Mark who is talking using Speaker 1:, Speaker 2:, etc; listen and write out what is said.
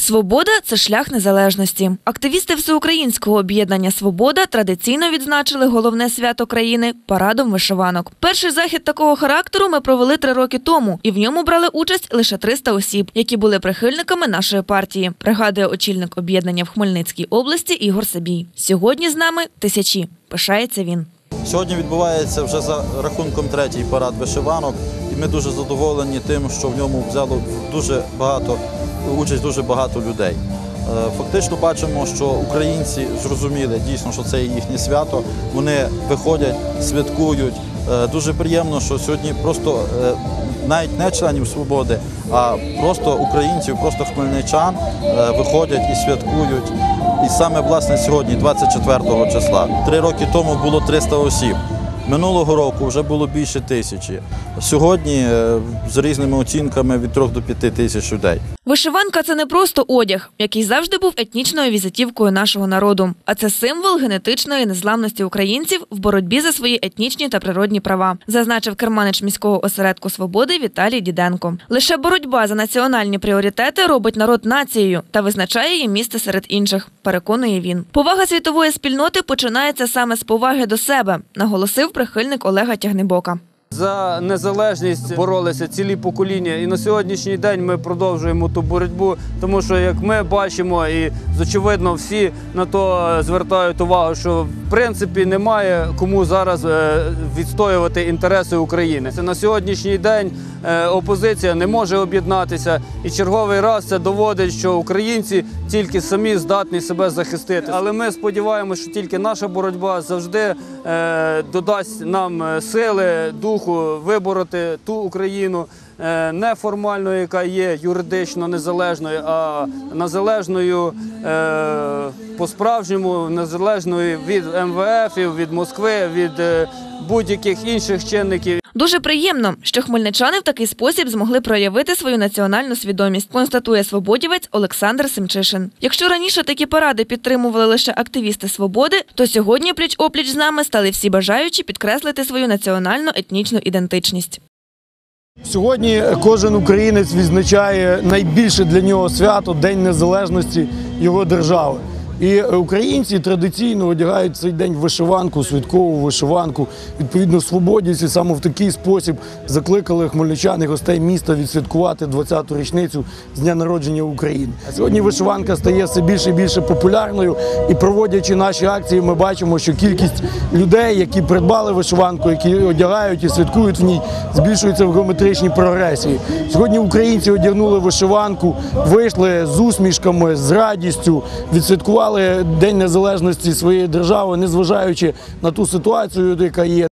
Speaker 1: Свобода це шлях незалежності. Активісти всеукраїнського об'єднання Свобода традиційно відзначили головне свято країни парадом вишиванок. Перший захід такого характеру ми провели три роки тому, і в ньому брали участь лише 300 осіб, які були прихильниками нашої партії. Пригадує очільник об'єднання в Хмельницькій області Ігор Сабій. Сьогодні з нами тисячі. Пишається він.
Speaker 2: Сьогодні відбувається вже за рахунком третій парад вишиванок, і ми дуже задоволені тим, що в ньому взяло дуже багато участь дуже багато людей. Е, Фактично бачимо, що українці зрозуміли дійсно, що це їхнє свято. Вони виходять, святкують. Е, Дуже приємно, що сьогодні просто е, навіть не членів свободи, а просто українців, просто хмельничан виходять і святкують. І саме власне сьогодні, 24 числа, три роки тому було 300 осіб. Минулого року вже було більше тисячі. Сьогодні е, з різними оцінками від 3 до 5 тисяч людей.
Speaker 1: Вишиванка це не просто одяг, який завжди був етнічною візитівкою нашого народу, а це символ генетичної незламності українців в боротьбі за свої етнічні та природні права, зазначив керманич міського осередку свободи Віталій Діденко. Лише боротьба за національні пріоритети робить народ нацією та визначає її місце серед інших. Переконує він. Повага світової спільноти починається саме з поваги до себе, наголосив прихильник Олега Тягнебока.
Speaker 3: За незалежність боролися цілі покоління, і на сьогоднішній день ми продовжуємо ту боротьбу, тому що як ми бачимо, і очевидно всі на то звертають увагу, що принципі немає кому зараз е, відстоювати інтереси України. Це на сьогоднішній день е, опозиція не може об'єднатися, і черговий раз це доводить, що українці тільки самі здатні себе захистити. Але ми сподіваємося, що тільки наша боротьба завжди е, додасть нам сили, духу вибороти ту Україну е, неформальною, яка є юридично незалежною, а незалежною е, по-справжньому, незалежною від МВФ, від Москви, від е, будь-яких інших чинників.
Speaker 1: Дуже приємно, що хмельничани в такий спосіб змогли проявити свою національну свідомість, констатує свободівець Олександр Семчишин. Якщо раніше такі паради підтримували лише активісти свободи, то сьогодні пліч опліч з нами стали всі бажаючі підкреслити свою національну етнічну ідентичність.
Speaker 4: Сьогодні кожен українець відзначає найбільше для нього свято День Незалежності його держави. І українці традиційно одягають цей день вишиванку, святкову вишиванку. Відповідно, свободівці саме в такий спосіб закликали хмельничан і гостей міста відсвяткувати 20-ту річницю з дня народження України. Сьогодні вишиванка стає все більше і більше популярною. І проводячи наші акції, ми бачимо, що кількість людей, які придбали вишиванку, які одягають і святкують в ній, збільшується в геометричній прогресії. Сьогодні українці одягнули вишиванку, вийшли з усмішками, з радістю, відсвяткували День Незалежності своєї держави, незважаючи на ту ситуацію, яка є.